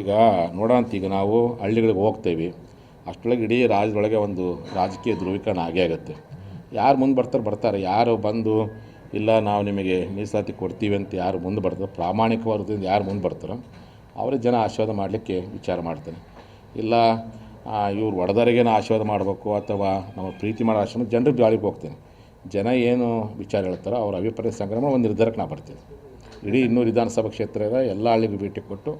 ಈಗ ನೋಡೋಂತ ಈಗ ನಾವು ಹಳ್ಳಿಗಳಿಗೆ ಹೋಗ್ತೇವೆ. ಅಷ್ಟರೊಳಗೆ ಇಡೀ ರಾಜ್ಯದೊಳಗೆ ಒಂದು ರಾಜಕೀಯ ಧ್ರುವೀಕರಣ ಆಗೇ ಆಗುತ್ತೆ. ಯಾರು ಮುಂದೆ ಬರ್ತಾರೆ ಬರ್ತಾರೆ. ಯಾರು ಬಂದು ಇಲ್ಲ ನಾವು ನಿಮಗೆ ಮೀಸಲಾತಿ ಕೊಡ್ತೀವಿ ಅಂತ ಯಾರು ಮುಂದೆ ಬರ್ತಾರೆ ಪ್ರಾಮಾಣಿಕ ವರದಿಯಿಂದ ಯಾರು ಮುಂದೆ ಬರ್ತಾರೋ ಅವರೇ ಜನ ಆಶೀರ್ವಾದ ಮಾಡಲಿಕ್ಕೆ ವಿಚಾರ ಮಾಡ್ತಾರೆ. ಇಲ್ಲ ಇವ್ರು ಒಡೆದವರಿಗೇನು ಆಶೀರ್ವಾದ ಮಾಡಬೇಕು ಅಥವಾ ನಮ್ಮ ಪ್ರೀತಿ ಮಾಡೋ ಆಶೀರ್ವಾದ ಜನರು ಜಾಳಿಗೆ ಹೋಗ್ತೇನೆ. ಜನ ಏನು ವಿಚಾರ ಹೇಳ್ತಾರೋ ಅವ್ರ ಅಭಿಪ್ರಾಯ ಸಂಗ್ರಹ ಒಂದು ನಿರ್ಧಾರಕ್ಕೆ ನಾ ಬರ್ತೀನಿ. ಇಡೀ ಇನ್ನೂ ವಿಧಾನಸಭಾ ಕ್ಷೇತ್ರದ ಎಲ್ಲ ಹಳ್ಳಿಗೂ ಭೇಟಿ ಕೊಟ್ಟು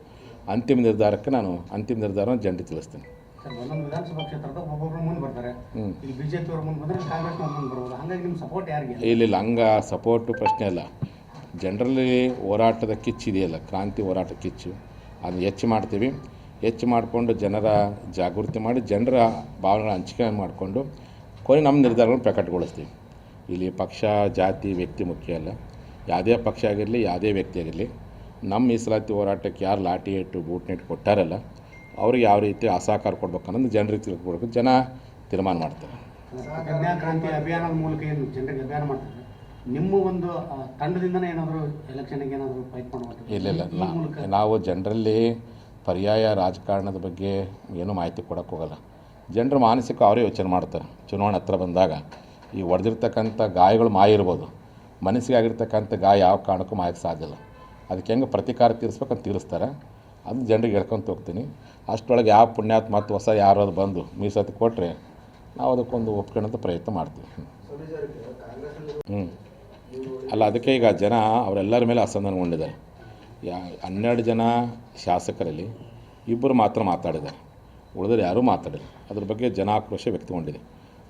ಅಂತಿಮ ನಿರ್ಧಾರಕ್ಕೆ ನಾನು ಅಂತಿಮ ನಿರ್ಧಾರವನ್ನು ಜನರಿಗೆ ತಿಳಿಸ್ತೀನಿ. ಸರ್ ಒಂದೊಂದು ವಿಧಾನಸಭಾ ಕ್ಷೇತ್ರದ ಒಬ್ಬೊಬ್ರು ಮುಂದೆ ಬರ್ತಾರೆ. ಇಲ್ಲಿ ಬಿಜೆಪಿ ಅವ್ರು ಮುಂದೆ ಬಂದ್ರೆ ಕಾಂಗ್ರೆಸ್ನವ್ರು ಮುಂದೆ ಬರ್ಬೋದು ಹಾಗಾಗಿ ನಿಮ್ಮ ಸಪೋರ್ಟ್ ಯಾರಿಗೆ? ಇಲ್ಲ ಹಂಗ ಸಪೋರ್ಟು ಪ್ರಶ್ನೆ ಅಲ್ಲ. ಜನರಲ್ಲಿ ಹೋರಾಟದ ಕಿಚ್ಚಿದೆಯಲ್ಲ ಕ್ರಾಂತಿ ಹೋರಾಟ ಕಿಚ್ಚು. ಅದನ್ನು ಹೆಚ್ಚು ಮಾಡ್ತೀವಿ. ಹೆಚ್ಚು ಮಾಡಿಕೊಂಡು ಜನರ ಜಾಗೃತಿ ಮಾಡಿ ಜನರ ಭಾವನೆಗಳ ಹಂಚಿಕೆ ಮಾಡಿಕೊಂಡು ಕೊನೆ ನಮ್ಮ ನಿರ್ಧಾರಗಳನ್ನು ಪ್ರಕಟಗೊಳಿಸ್ತೀವಿ. ಇಲ್ಲಿ ಪಕ್ಷ ಜಾತಿ ವ್ಯಕ್ತಿ ಮುಖ್ಯ ಅಲ್ಲ. ಯಾವುದೇ ಪಕ್ಷ ಆಗಿರಲಿ ಯಾವುದೇ ವ್ಯಕ್ತಿ ಆಗಿರಲಿ ನಮ್ಮ ಮೀಸಲಾತಿ ಹೋರಾಟಕ್ಕೆ ಯಾರು ಲಾಠಿ ಇಟ್ಟು ಬೂಟ್ ನೆಟ್ ಕೊಟ್ಟಾರಲ್ಲ ಅವ್ರಿಗೆ ಯಾವ ರೀತಿ ಅಸಹಕಾರ ಕೊಡ್ಬೇಕು ಅನ್ನೋದು ಜನರಿಗೆ ತಿಳ್ಕೊಡ್ಬೇಕು ಜನ ತೀರ್ಮಾನ ಮಾಡ್ತಾರೆ. ಕ್ರಾಂತಿ ಅಭಿಯಾನದ ಮೂಲಕ ಏನು ಜನರಿಗೆ ಅಭಿಯಾನ ಮಾಡ್ತಾರೆ? ನಿಮ್ಮ ಒಂದು ತಂಡದಿಂದನೇ ಏನಾದರೂ ಎಲೆಕ್ಷನ್ಗೆ ಏನಾದರೂ ಫೈಟ್ ಇಲ್ಲ ಇಲ್ಲ. ನಾವು ಜನರಲ್ಲಿ ಪರ್ಯಾಯ ರಾಜಕಾರಣದ ಬಗ್ಗೆ ಏನೂ ಮಾಹಿತಿ ಕೊಡೋಕ್ಕೆ ಹೋಗಲ್ಲ. ಜನರು ಮಾನಸಿಕ ಅವರೇ ಯೋಚನೆ ಮಾಡ್ತಾರೆ. ಚುನಾವಣೆ ಹತ್ರ ಬಂದಾಗ ಈ ಹೊಡೆದಿರ್ತಕ್ಕಂಥ ಗಾಯಗಳು ಮಾಯ ಇರ್ಬೋದು. ಮನಸ್ಸಿಗೆ ಆಗಿರ್ತಕ್ಕಂಥ ಗಾಯ ಯಾವ ಕಾರಣಕ್ಕೂ ಮಾಯಕ್ಕೆ ಸಾಧ್ಯ ಇಲ್ಲ. ಅದಕ್ಕೆ ಹೆಂಗೆ ಪ್ರತಿಕಾರ ಅಂತ ತೀರಿಸ್ತಾರೆ. ಅದು ಜನರಿಗೆ ಹೇಳ್ಕೊಂತ ಹೋಗ್ತೀನಿ. ಅಷ್ಟರೊಳಗೆ ಯಾವ ಪುಣ್ಯಾತ್ಮ ಮತ್ತು ಹೊಸ ಯಾರಾದ್ರು ಬಂದು ಮೀಸಲಾತಿ ಕೊಟ್ಟರೆ ನಾವು ಅದಕ್ಕೊಂದು ಒಪ್ಕೊಳ್ಳೋಂಥ ಪ್ರಯತ್ನ ಮಾಡ್ತೀವಿ. ಹ್ಞೂ. ಅಲ್ಲ, ಅದಕ್ಕೆ ಈಗ ಜನ ಅವರೆಲ್ಲರ ಮೇಲೆ ಅಸಮಾಧಾನಗೊಂಡಿದ್ದಾರೆ ಯಾ, ಹನ್ನೆರಡು ಜನ ಶಾಸಕರಲ್ಲಿ ಇಬ್ಬರು ಮಾತ್ರ ಮಾತಾಡಿದ್ದಾರೆ. ಉಳಿದ್ರೆ ಯಾರೂ ಮಾತಾಡಿಲ್ಲ. ಅದ್ರ ಬಗ್ಗೆ ಜನ ಆಕ್ರೋಶ ವ್ಯಕ್ತಗೊಂಡಿದೆ.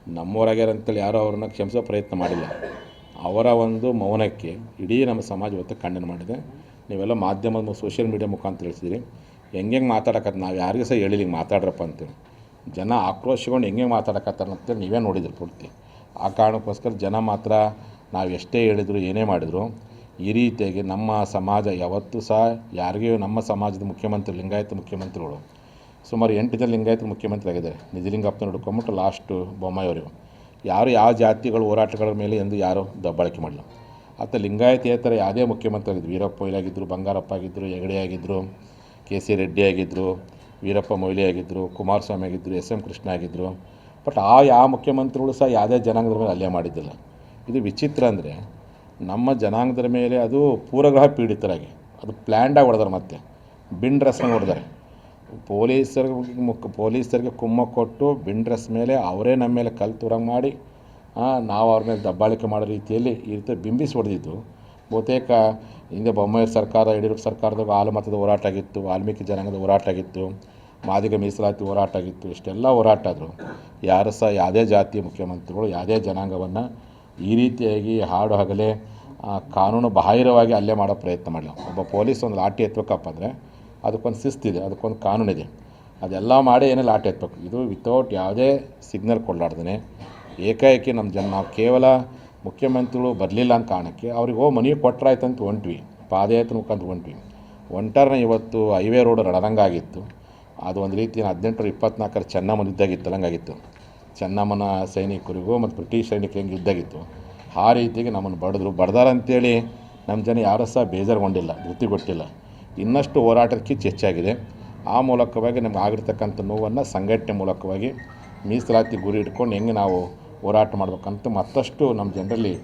ನಮ್ಮೂರಾಗ್ಯಾರಂತೇಳಿ ಯಾರೂ ಅವ್ರನ್ನ ಕ್ಷಮಿಸೋ ಪ್ರಯತ್ನ ಮಾಡಿಲ್ಲ. ಅವರ ಒಂದು ಮೌನಕ್ಕೆ ಇಡೀ ನಮ್ಮ ಸಮಾಜ ಇವತ್ತು ಖಂಡನೆ ಮಾಡಿದೆ. ನೀವೆಲ್ಲ ಮಾಧ್ಯಮದ ಸೋಷಿಯಲ್ ಮೀಡಿಯಾ ಮುಖಾಂತರ ತಿಳಿಸಿದಿರಿ ಹೆಂಗೆ ಮಾತಾಡಕತ್ತೆ ನಾವು ಯಾರಿಗೂ ಸಹ ಹೇಳಿಲಿ ಹಿಂಗೆ ಮಾತಾಡ್ರಪ್ಪ ಅಂತೇಳಿ. ಜನ ಆಕ್ರೋಶಗೊಂಡು ಹೆಂಗೆ ಮಾತಾಡಕತ್ತಾರ ಅಂತೇಳಿ ನೀವೇ ನೋಡಿದ್ರಿ ಪೂರ್ತಿ. ಆ ಕಾರಣಕ್ಕೋಸ್ಕರ ಜನ ಮಾತ್ರ ನಾವು ಎಷ್ಟೇ ಹೇಳಿದ್ರು ಏನೇ ಮಾಡಿದ್ರು, ಈ ರೀತಿಯಾಗಿ ನಮ್ಮ ಸಮಾಜ ಯಾವತ್ತೂ ಸಹ ಯಾರಿಗೂ ನಮ್ಮ ಸಮಾಜದ ಮುಖ್ಯಮಂತ್ರಿ, ಲಿಂಗಾಯತ ಮುಖ್ಯಮಂತ್ರಿಗಳು ಸುಮಾರು ಎಂಟು ಜನ ಲಿಂಗಾಯತ ಮುಖ್ಯಮಂತ್ರಿ ಆಗಿದ್ದಾರೆ. ನಿಜಲಿಂಗಪ್ಪನ ಹಿಡ್ಕೊಂಬಿಟ್ಟು ಲಾಸ್ಟು ಬೊಮ್ಮಾಯಿಯವರು ಯಾರು ಯಾವ ಜಾತಿಗಳು ಹೋರಾಟಗಳ ಮೇಲೆ ಎಂದು ಯಾರು ದಬ್ಬಾಳಿಕೆ ಮಾಡಲ್ಲ. ಮತ್ತು ಲಿಂಗಾಯತೇತರ ಯಾವುದೇ ಮುಖ್ಯಮಂತ್ರಿ ಆಗಿದ್ದು ವೀರಪ್ಪ ಮೊಯ್ಲಾಗಿದ್ದರು ಬಂಗಾರಪ್ಪ ಆಗಿದ್ದರು, ಹೆಗಡೆ ಆಗಿದ್ದರು, ಕೆ ಸಿ ರೆಡ್ಡಿ ಆಗಿದ್ದರು, ವೀರಪ್ಪ ಮೊಯ್ಲಿ ಆಗಿದ್ದರು, ಕುಮಾರಸ್ವಾಮಿ ಆಗಿದ್ದರು, ಎಸ್ ಎಂ ಕೃಷ್ಣ ಆಗಿದ್ದರು. ಬಟ್ ಆ ಯಾವ ಮುಖ್ಯಮಂತ್ರಿಗಳು ಸಹ ಯಾವುದೇ ಜನಾಂಗದ ಮೇಲೆ ಅಲ್ಲೇ ಮಾಡಿದ್ದಿಲ್ಲ. ಇದು ವಿಚಿತ್ರ ಅಂದರೆ ನಮ್ಮ ಜನಾಂಗದ ಮೇಲೆ ಅದು ಪೂರ್ವಗ್ರಹ ಪೀಡಿತರಾಗಿ, ಅದು ಪ್ಲ್ಯಾಂಡಾಗಿ ಹೊಡೆದಾರೆ ಮತ್ತೆ. ಬಿಂಡ್ರಸ್ನಾಗ ಡ್ರೆಸ್ನ ಹೊಡೆದಾರೆ. ಪೊಲೀಸರಿಗೆ ಮುಖ ಪೊಲೀಸರಿಗೆ ಕುಮ್ಮ ಕೊಟ್ಟು ಬಿಂಡ್ರೆಸ್ ಮೇಲೆ ಅವರೇ ನಮ್ಮ ಮೇಲೆ ಕಲ್ಲು ತೂರಂಗೆ ಮಾಡಿ ನಾವು ಅವ್ರ ಮೇಲೆ ದಬ್ಬಾಳಿಕೆ ಮಾಡೋ ರೀತಿಯಲ್ಲಿ ಈ ರೀತಿ ಬಿಂಬಿಸಿ ಹೊಡೆದಿದ್ದು. ಬಹುತೇಕ ಹಿಂದೆ ಬೊಮ್ಮಾಯಿ ಸರ್ಕಾರ, ಯಡಿಯೂರಪ್ಪ ಸರ್ಕಾರದಾಗ ಹಾಲು ಮತದ ಹೋರಾಟ ಆಗಿತ್ತು, ವಾಲ್ಮೀಕಿ ಜನಾಂಗದ ಹೋರಾಟ ಆಗಿತ್ತು, ಮಾದಿಗ ಮೀಸಲಾತಿ ಹೋರಾಟ ಆಗಿತ್ತು, ಇಷ್ಟೆಲ್ಲ ಹೋರಾಟ ಆದರು. ಯಾರು ಸಹ ಯಾವುದೇ ಜಾತಿ ಮುಖ್ಯಮಂತ್ರಿಗಳು, ಯಾವುದೇ ಜನಾಂಗವನ್ನು ಈ ರೀತಿಯಾಗಿ ಹಾಡು ಹಗಲೇ ಕಾನೂನು ಬಾಹಿರವಾಗಿ ಅಲ್ಲೇ ಮಾಡೋ ಪ್ರಯತ್ನ ಮಾಡಲ್ಲ ಒಬ್ಬ ಪೊಲೀಸ್ ಒಂದು ಲಾಠಿ ಎತ್ತಬೇಕಪ್ಪ ಅಂದರೆ ಅದಕ್ಕೊಂದು ಶಿಸ್ತಿದೆ ಅದಕ್ಕೊಂದು ಕಾನೂನಿದೆ. ಅದೆಲ್ಲ ಮಾಡಿ ಏನೇ ಲಾಟ್ ಎತ್ತಬೇಕು. ಇದು ವಿತೌಟ್ ಯಾವುದೇ ಸಿಗ್ನಲ್ ಕೊಡಲಾರ್ದೇ ಏಕಾಏಕಿ ನಮ್ಮ ಜನ, ನಾವು ಕೇವಲ ಮುಖ್ಯಮಂತ್ರಿಗಳು ಬರಲಿಲ್ಲ ಅಂತ ಕಾರಣಕ್ಕೆ ಅವ್ರಿಗೆ ಹೋಗಿ ಮನೆಗೆ ಕೊಟ್ಟರಾಯ್ತು ಅಂತ ಹೊಂಟ್ವಿ. ಪಾದಯಾತ್ರೆ ಮುಖಾಂತರ ಹೊಂಟ್ವಿ. ಒಂಟರ್ನ ಇವತ್ತು ಹೈವೇ ರೋಡ್ ರಣರಂಗಾಗಿತ್ತು ಅದು ಒಂದು ರೀತಿ ಹದಿನೆಂಟರ ಇಪ್ಪತ್ನಾಲ್ಕರ ಚೆನ್ನಮ್ಮನ ಇದ್ದಾಗಿತ್ತು ಹಂಗಾಗಿತ್ತು ಚೆನ್ನಮ್ಮನ ಸೈನಿಕರಿಗೂ ಮತ್ತು ಬ್ರಿಟಿಷ್ ಸೈನಿಕರಿಗೆ ಹೆಂಗೆ ಇದ್ದಾಗಿತ್ತು ಆ ರೀತಿಗೆ ನಮ್ಮನ್ನು ಬಡಿದ್ರು, ಬಡ್ದಾರಂತೇಳಿ ನಮ್ಮ ಜನ ಯಾರೂ ಸಹ ಬೇಜಾರುಗೊಂಡಿಲ್ಲ ಧೃತಿಗೊಟ್ಟಿಲ್ಲ ಇನ್ನಷ್ಟು ಹೋರಾಟದ ಕಿಚ್ಚು ಹೆಚ್ಚಾಗಿದೆ. ಆ ಮೂಲಕವಾಗಿ ನಮ್ಗೆ ಆಗಿರ್ತಕ್ಕಂಥ ನೋವನ್ನು ಸಂಘಟನೆ ಮೂಲಕವಾಗಿ ಮೀಸಲಾತಿ ಗುರಿ ಇಟ್ಕೊಂಡು ಹೆಂಗೆ ನಾವು ಹೋರಾಟ ಮಾಡ್ಬೇಕಂತ ಮತ್ತಷ್ಟು ನಮ್ಮ ಜನರಲ್ಲಿ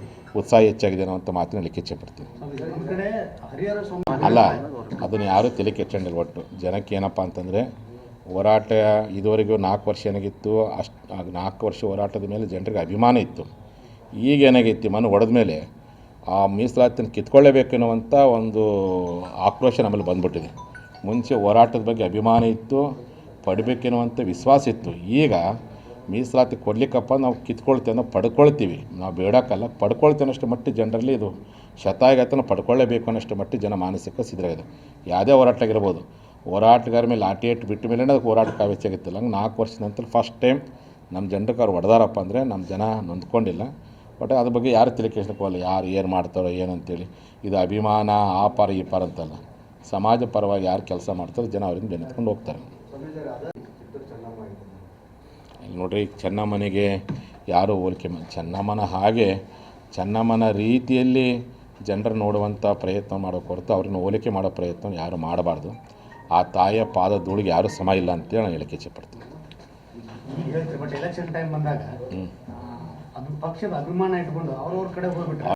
ಉತ್ಸಾಹ ಹೆಚ್ಚಾಗಿದೆ ಅನ್ನೋಂಥ ಅಂತ ಮಾತಿನ ಹೇಳಲಿಕ್ಕೆ ಇಚ್ಛೆಪಡ್ತೀನಿ ಅಲ್ಲ, ಅದನ್ನು ಯಾರೂ ತಲೆ ಕೆಚ್ಚಂಡಿಲ್ಲ ಒಟ್ಟು. ಜನಕ್ಕೆ ಏನಪ್ಪ ಅಂತಂದರೆ, ಹೋರಾಟ ಇದುವರೆಗೂ ನಾಲ್ಕು ವರ್ಷ ಏನಾಗಿತ್ತು, ಅಷ್ಟು ನಾಲ್ಕು ವರ್ಷ ಹೋರಾಟದ ಮೇಲೆ ಜನರಿಗೆ ಅಭಿಮಾನ ಇತ್ತು. ಈಗ ಏನಾಗೈತಿ ಮನೆ ಹೊಡೆದ ಮೇಲೆ ಆ ಮೀಸಲಾತಿನ ಕಿತ್ಕೊಳ್ಳೇಬೇಕು ಅನ್ನುವಂಥ ಒಂದು ಆಕ್ರೋಶ ನಮ್ಮಲ್ಲಿ ಬಂದ್ಬಿಟ್ಟಿದೆ. ಮುಂಚೆ ಹೋರಾಟದ ಬಗ್ಗೆ ಅಭಿಮಾನ ಇತ್ತು ಪಡಿಬೇಕೆನ್ನುವಂಥ ವಿಶ್ವಾಸ ಇತ್ತು. ಈಗ ಮೀಸಲಾತಿ ಕೊಡ್ಲಿಕ್ಕಪ್ಪ ನಾವು ಕಿತ್ಕೊಳ್ತೇವೆ ನಾವು ಪಡ್ಕೊಳ್ತೀವಿ. ನಾವು ಬೇಡಕ್ಕಲ್ಲ, ಪಡ್ಕೊಳ್ತೇವೆ ಅನ್ನೋಷ್ಟು ಮಟ್ಟಿಗೆ ಜನರಲ್ಲಿ ಇದು ಶತಾಯಗತನ ಪಡ್ಕೊಳ್ಳೇಬೇಕು ಅನ್ನೋಷ್ಟು ಮಟ್ಟಿಗೆ ಜನ ಮಾನಸಿಕ ಸಿದ್ಧರಾಗಿದೆ ಯಾವುದೇ ಹೋರಾಟ ಆಗಿರ್ಬೋದು. ಹೋರಾಟಗಾರ ಮೇಲೆ ಲಾಠಿ ಇಟ್ಟು ಬಿಟ್ಟ ಮೇಲೆ ಅದಕ್ಕೆ ಹೋರಾಟ ಹೆಚ್ಚಾಗಿತ್ತಿಲ್ಲ ಹಂಗೆ ನಾಲ್ಕು ವರ್ಷದ ನಂತರ ಫಸ್ಟ್ ಟೈಮ್ ನಮ್ಮ ಜನರಿಗೆ ಅವ್ರು ಹೊಡೆದಾರಪ್ಪ ಅಂದರೆ ನಮ್ಮ ಜನ ನೊಂದ್ಕೊಂಡಿಲ್ಲ. ಬಟ್ ಅದ್ರ ಬಗ್ಗೆ ಯಾರು ತಲೆ ಕೆಡಿಸ್ಕೊಳ್ಳಲ್ಲ ಯಾರು ಏನು ಮಾಡ್ತಾರೋ ಏನಂತೇಳಿ ಇದು ಅಭಿಮಾನ ಆ ಪಾರ ಈ ಪಾರ ಅಂತಲ್ಲ. ಸಮಾಜ ಪರವಾಗಿ ಯಾರು ಕೆಲಸ ಮಾಡ್ತಾರೋ ಜನ ಅವರಿಂದ ಬೆನ್ನತ್ಕೊಂಡು ಹೋಗ್ತಾರೆ. ಇಲ್ಲಿ ನೋಡ್ರಿ ಚೆನ್ನಮ್ಮನಿಗೆ ಯಾರು ಹೋಲಿಕೆ ಮಾಡಿ ಚೆನ್ನಮ್ಮನ ಹಾಗೆ ಚೆನ್ನಮ್ಮನ ರೀತಿಯಲ್ಲಿ ಜನರು ನೋಡುವಂಥ ಪ್ರಯತ್ನ ಮಾಡೋ ಹೊರತು ಅವ್ರನ್ನ ಹೋಲಿಕೆ ಮಾಡೋ ಪ್ರಯತ್ನ ಯಾರು ಮಾಡಬಾರ್ದು. ಆ ತಾಯಿಯ ಪಾದ ಧೂಳಿಗೆ ಯಾರೂ ಸಮ ಇಲ್ಲ ಅಂತೇಳಿ ನಾನು ಹೇಳಕ್ಕೆ ಇಚ್ಛೆಪಡ್ತೀನಿ ಪಕ್ಷದ ಅಭಿಮಾನ ಇಟ್ಕೊಂಡು ಅವ್ರವ್ರ ಕಡೆ ಹೋಗ್ಬಿಟ್ರೆ.